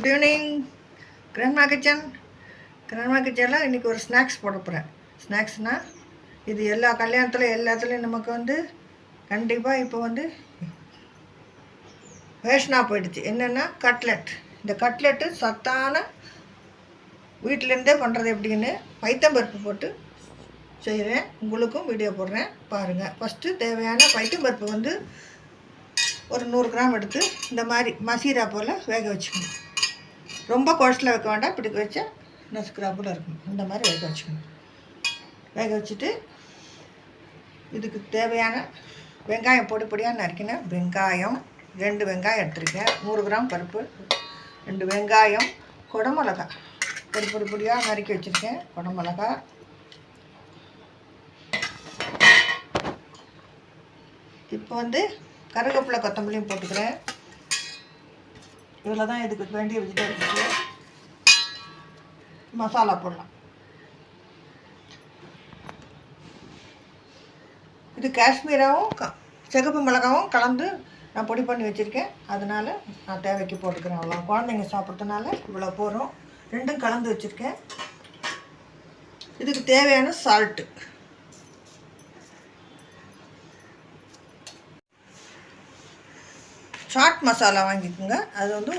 Good evening grandma kitchen grandma கிச்சனில் இன்றைக்கி ஒரு ஸ்நாக்ஸ் போட போகிறேன் ஸ்நாக்ஸ்னால் இது எல்லா கல்யாணத்தில் எல்லாத்துலேயும் நமக்கு வந்து கண்டிப்பாக இப்போ வந்து ஃபேஷனாக போயிடுச்சு. என்னென்னா கட்லெட் இந்த கட்லெட்டு சத்தான வீட்டிலேருந்தே பண்ணுறது எப்படின்னு பைத்தம்பருப்பு போட்டு செய்கிறேன் உங்களுக்கும் வீடியோ போடுறேன். பாருங்கள் ஃபஸ்ட்டு தேவையான பைத்தம்பருப்பு வந்து ஒரு நூறு கிராம் எடுத்து இந்த மாதிரி மசீரா போல் வேக வச்சுக்கணும். ரொம்ப குழச்சில் வைக்க வேண்டாம். இப்படி வச்சா நசுக்கிறாப்பில் இருக்கும். இந்த மாதிரி வேக வச்சுக்கணும். வேக வச்சுட்டு இதுக்கு தேவையான வெங்காயம் பொடி பொடியாக நறுக்கின வெங்காயம் ரெண்டு வெங்காயம் எடுத்துருக்கேன். நூறு கிராம் பருப்பு ரெண்டு வெங்காயம் குடமிளகா. பொடி பொடி பொடியாக நறுக்கி வச்சுருக்கேன். குடமிளகா. இப்போ வந்து கருவேப்பிலை கொத்தமல்லியும் போட்டுக்கிறேன். இவ்வளோ தான் இதுக்கு வேண்டிய வெஜிடபிள்ஸு மசாலா போடலாம். இது காஷ்மீராகவும் க சிகப்பு மிளகாவும் கலந்து நான் பொடி பண்ணி வச்சுருக்கேன். அதனால் நான் தேவைக்கு போட்டுக்கிறேன் அவ்வளோ குழந்தைங்க சாப்பிட்றதுனால இவ்வளோ போகிறோம் ரெண்டும் கலந்து வச்சுருக்கேன். இதுக்கு தேவையான சால்ட்டு சாட் மசாலா வாங்கிக்கோங்க. அது வந்து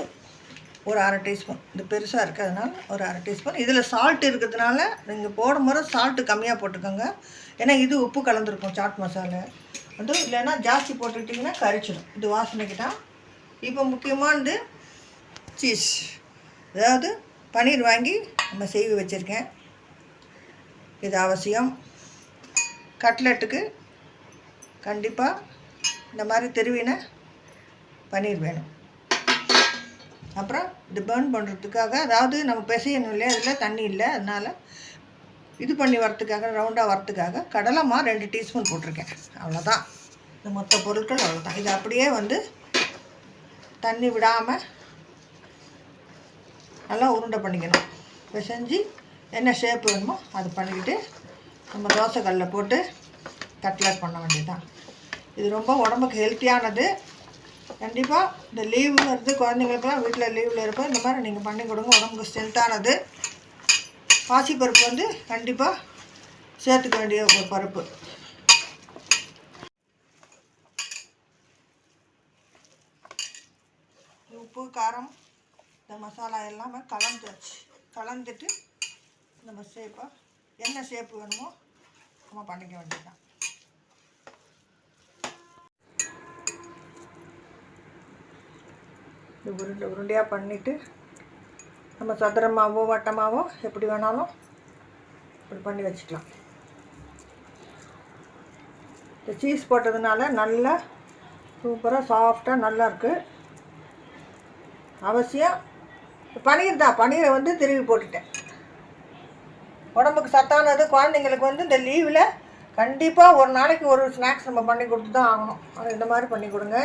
ஒரு அரை டீஸ்பூன். இது பெருசாக இருக்கிறதுனால ஒரு அரை டீஸ்பூன். இதில் சால்ட் இருக்கிறதுனால நீங்கள் போடும் போது சால்ட்டு கம்மியாக போட்டுக்கோங்க. ஏன்னா இது உப்பு கலந்துருக்கும் சாட் மசாலா வந்து இல்லைன்னா ஜாஸ்தி போட்டுக்கிட்டிங்கன்னா கரிச்சிடும். இது வாசனைக்கு தான் இப்போ முக்கியமானது சீஸ் அதாவது பன்னீர் வாங்கி நம்ம செய்வி வச்சுருக்கேன். இது அவசியம். கட்லெட்டுக்கு கண்டிப்பாக இந்த மாதிரி தெருவினை பன்னீர் வேணும். அப்புறம் இது பேர்ன் பண்ணுறதுக்காக அதாவது நம்ம பிசையணும் இல்லையா? அதில் தண்ணி இல்லை அதனால் இது பண்ணி வரத்துக்காக ரவுண்டாக வரத்துக்காக கடலைமா ரெண்டு டீஸ்பூன் போட்டிருக்கேன். அவ்வளோதான் இந்த மொத்த பொருட்கள் அவ்வளோதான் இது அப்படியே வந்து தண்ணி விடாமல் நல்லா உருண்டை பண்ணிக்கணும். பிசைஞ்சு என்ன ஷேப் வேணுமோ அது பண்ணிக்கிட்டு நம்ம தோசைக்கல்லில் போட்டு கட்லட் பண்ண வேண்டியதுதான். இது ரொம்ப உடம்புக்கு ஹெல்த்தியானது கண்டிப்பாக இந்த லீவு வருது குழந்தைங்களுக்குலாம் வீட்டில் லீவில் இருப்போம் இந்த மாதிரி நீங்கள் பண்ணி கொடுங்க. உடம்புக்கு ஸ்ட்ரென்த்தானது பாசிப்பருப்பு வந்து கண்டிப்பாக சேர்த்துக்க வேண்டிய ஒரு பருப்பு. உப்பு காரம் இந்த மசாலா எல்லாமே கலந்துச்சு கலந்துட்டு நம்ம ஷேப்பாக என்ன ஷேப்பு வேணுமோ நம்ம பண்ணிக்க வேண்டியதுதான். இது உருண்டை உருண்டையாக பண்ணிவிட்டு நம்ம சதுரமாகவோ வட்டமாகவோ எப்படி வேணாலும் இப்படி பண்ணி வச்சுக்கலாம். இந்த சீஸ் போட்டதுனால நல்லா சூப்பராக சாஃப்டாக நல்லாயிருக்கு அவசியம் பனீர் தான். பனீரை வந்து திருவி போட்டுட்டேன். உடம்புக்கு சத்தானது குழந்தைங்களுக்கு வந்து இந்த லீவில் கண்டிப்பாக ஒரு நாளைக்கு ஒரு ஸ்நாக்ஸ் நம்ம பண்ணி கொடுத்து தான் ஆகணும். அது இந்த மாதிரி பண்ணி கொடுங்க.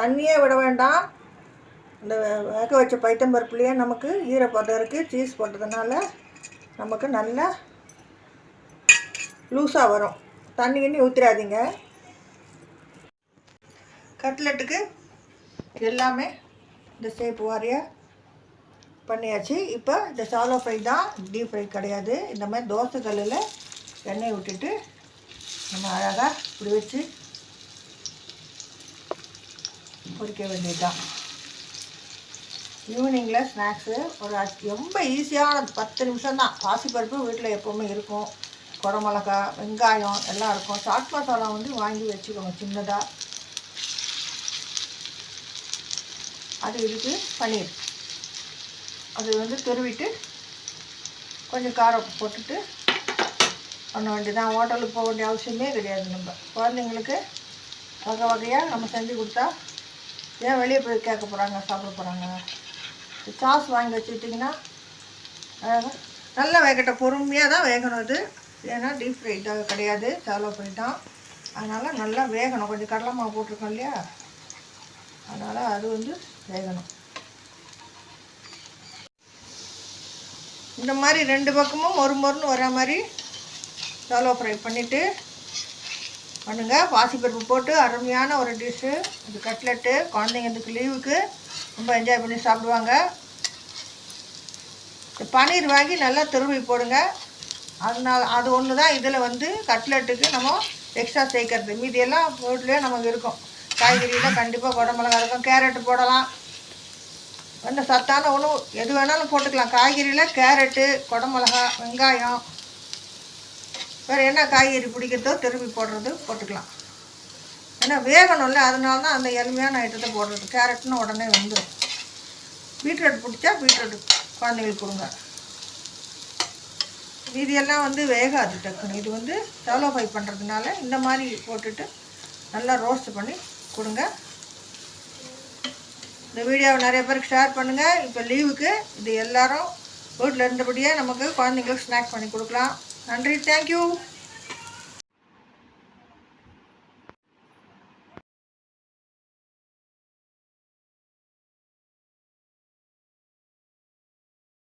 தண்ணியே விட வேண்டாம். இந்த வேக வச்ச பைத்தம்பருப்புலேயே நமக்கு ஈரப்பதம் இருக்குது சீஸ் போட்டதுனால நமக்கு நல்லா லூஸாக வரும். தண்ணி கிண்ணி ஊற்றிடாதீங்க கட்லெட்டுக்கு எல்லாமே இந்த ஷேப் வாரியாக பண்ணியாச்சு. இப்போ இந்த சாலோ ஃப்ரை தான் டீப் ஃப்ரை கிடையாது. இந்த மாதிரி தோசை கல்லில் எண்ணெய் விட்டுட்டு நம்ம அழகாக இப்படி வச்சு பொரிக்க வேண்டியதுதான். ஈவினிங்கில் ஸ்நாக்ஸு ஒரு அட்- ரொம்ப ஈஸியான பத்து நிமிஷம் தான் பாசிப்பருப்பு வீட்டில் எப்போவுமே இருக்கும். குடமிளகா வெங்காயம் எல்லாம் இருக்கும். சாட் மசாலா வந்து வாங்கி வச்சுக்கோங்க சின்னதாக அது இதுக்கு பன்னீர். அது வந்து துருவிட்டு கொஞ்சம் காரம் போட்டுட்டு பண்ண வேண்டியதான் ஹோட்டலுக்கு போக வேண்டிய அவசியமே கிடையாது நம்ம. குழந்தைங்களுக்கு வகை வகையாக நம்ம செஞ்சு கொடுத்தா ஏன் வெளியே போய் கேட்க போகிறாங்க சாப்பிட போகிறாங்க சாஸ் வாங்கி வச்சுட்டிங்கன்னா நல்லா வேகட்ட பொறுமையாக தான் வேகணும் அது. ஏன்னா டீப் ஃப்ரைட்டாக கிடையாது. செலவு போயிட்டான் அதனால் நல்லா வேகணும். கொஞ்சம் கடலமாக போட்டிருக்கோம் இல்லையா? அதனால் அது வந்து வேகணும். இந்த மாதிரி ரெண்டு பக்கமும் ஒரு மருந்து வர மாதிரி செலவு ஃப்ரை பண்ணிவிட்டு பண்ணுங்கள் பாசிப்பருப்பு போட்டு அருமையான ஒரு டிஷ்ஷு இது கட்லெட்டு குழந்தைங்க இதுக்கு லீவுக்கு ரொம்ப என்ஜாய் பண்ணி சாப்பிடுவாங்க. இந்த பன்னீர் வாங்கி நல்லா திரும்பி போடுங்க. அதனால அது ஒன்று தான் இதில் வந்து கட்லெட்டுக்கு நம்ம எக்ஸ்ட்ரா சேர்க்கறது. மீதியெல்லாம் வீட்லேயே நமக்கு இருக்கும். காய்கறியெலாம் கண்டிப்பாக குடமிளகா இருக்கும். கேரட்டு போடலாம். வந்து சத்தான உணவு. எது வேணாலும் போட்டுக்கலாம். காய்கறியில் கேரட்டு குடமிளகா வெங்காயம் வேறு என்ன காய்கறி பிடிக்கிறதோ திரும்பி போடுறது போட்டுக்கலாம். ஏன்னா வேகணும்ல அதனால தான் அந்த எளிமையான ஐட்டத்தை போடுறது. கேரட்னு உடனே வந்துடும் பீட்ரூட் பிடிச்சா பீட்ரூட் குழந்தைங்களுக்கு கொடுங்க. மீதியெல்லாம் வந்து வேகாது டக்குன்னு. இது வந்து டெவலோ ஃப்ரை பண்ணுறதுனால இந்த மாதிரி போட்டுட்டு நல்லா ரோஸ்ட் பண்ணி கொடுங்க. இந்த வீடியோவை நிறைய பேருக்கு ஷேர் பண்ணுங்கள் இப்போ லீவுக்கு இது எல்லாரும் வீட்டில் இருந்தபடியே நமக்கு குழந்தைங்களுக்கு ஸ்நாக்ஸ் பண்ணி கொடுக்கலாம். நன்றி தேங்க்யூ